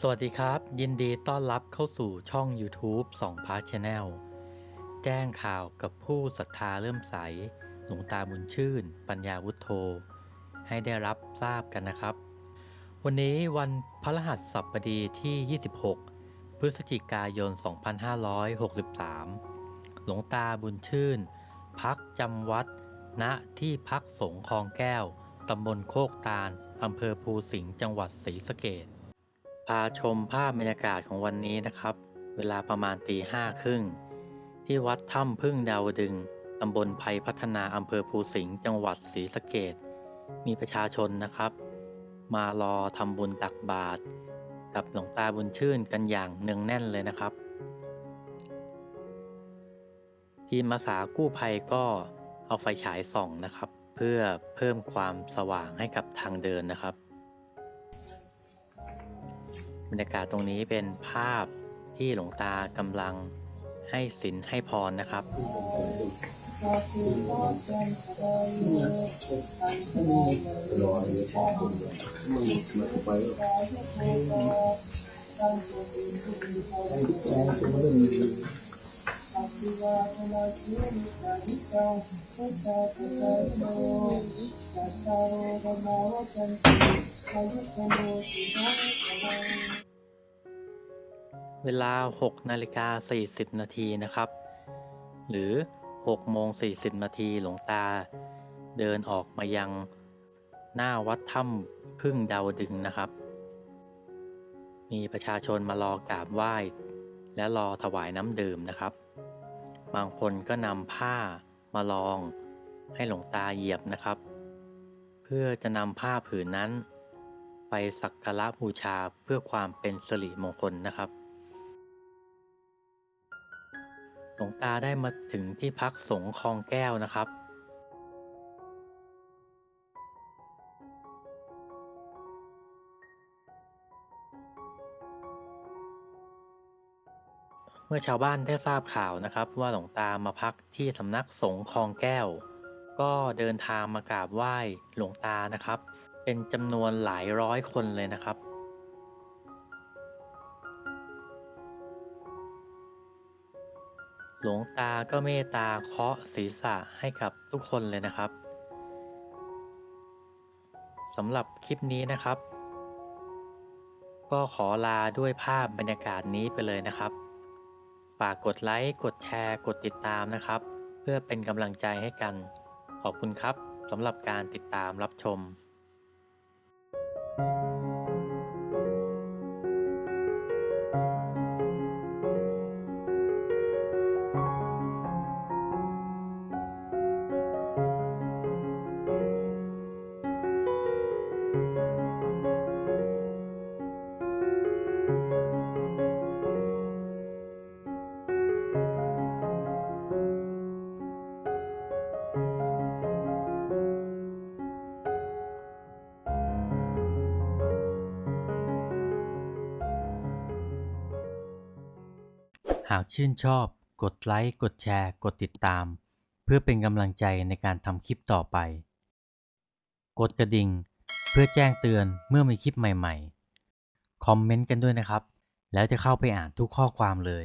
สวัสดีครับ ยินดีต้อนรับเข้าสู่ช่อง YouTube 2 p a r t Channel แจ้งข่าวกับผู้ศรัทธาเริ่มใส หลวงตาบุญชื่น ปัญญาวุฒโธ ให้ได้รับทราบกันนะครับ วันนี้วันพฤหัสบดีที่ 26 พฤศจิกายน 2563 หลวงตาบุญชื่น พักจำวัด ณที่พักสงฆ์คลองแก้ว ตำบลโคกตาลอำเภอภูสิงห์จังหวัดศรีสะเกษ พาชมภาพบรรยากาศของวันนี้นะครับ เวลาประมาณตีห้าครึ่ง ที่วัดถ้ำพึ่งดาวดึงตำบลไผ่พัฒนาอำเภอภูสิงห์จังหวัดศรีสะเกษมีประชาชนนะครับ มารอทำบุญตักบาตรกับหลวงตาบุญชื่นกันอย่างเนืองแน่นเลยนะครับ ทีมอาสากู้ภัยก็เอาไฟฉายส่องนะครับ เพื่อเพิ่มความสว่างให้กับทางเดินนะครับ บรรยากาศตรงนี้เป็นภาพที่หลวงตากำลังให้ศีลให้พรนะครับ เวลา 6นาฬิกา40 นาทีนะครับ หรือ6โมง40 นาทีหลวงตา เดินออกมายังหน้าวัดถ้ำพึ่งดาวดึงนะครับ มีประชาชนมารอกราบไหว้ และรอถวายน้ำดื่มนะครับ บางคนก็นำผ้ามาลองให้หลวงตาเหยียบนะครับ เพื่อจะนำผ้าผืนนั้น ไปสักการะบูชาเพื่อความเป็นสิริมงคลนะครับ หลวงตาได้มาถึงที่พักสงฆ์คลองแก้วนะครับ เมื่อชาวบ้านได้ทราบข่าวนะครับ ว่าหลวงตามาพักที่สำนักสงฆ์คลองแก้ว ก็เดินทางมากราบไหว้หลวงตานะครับ เป็นจำนวนหลายร้อยคนเลยนะครับ หลวงตาก็เมตตาเคาะศีรษะให้กับทุกคนเลยนะครับสำหรับคลิปนี้นะครับ ก็ขอลาด้วยภาพบรรยากาศนี้ไปเลยนะครับ ฝากกดไลค์ กดแชร์ กดติดตามนะครับ เพื่อเป็นกำลังใจให้กัน ขอบคุณครับสำหรับการติดตามรับชม หากชื่นชอบ กดไลค์ กดแชร์ กดติดตาม เพื่อเป็นกำลังใจในการทำคลิปต่อไป กดกระดิ่ง เพื่อแจ้งเตือนเมื่อมีคลิปใหม่ๆ คอมเมนต์กันด้วยนะครับ แล้วจะเข้าไปอ่านทุกข้อความเลย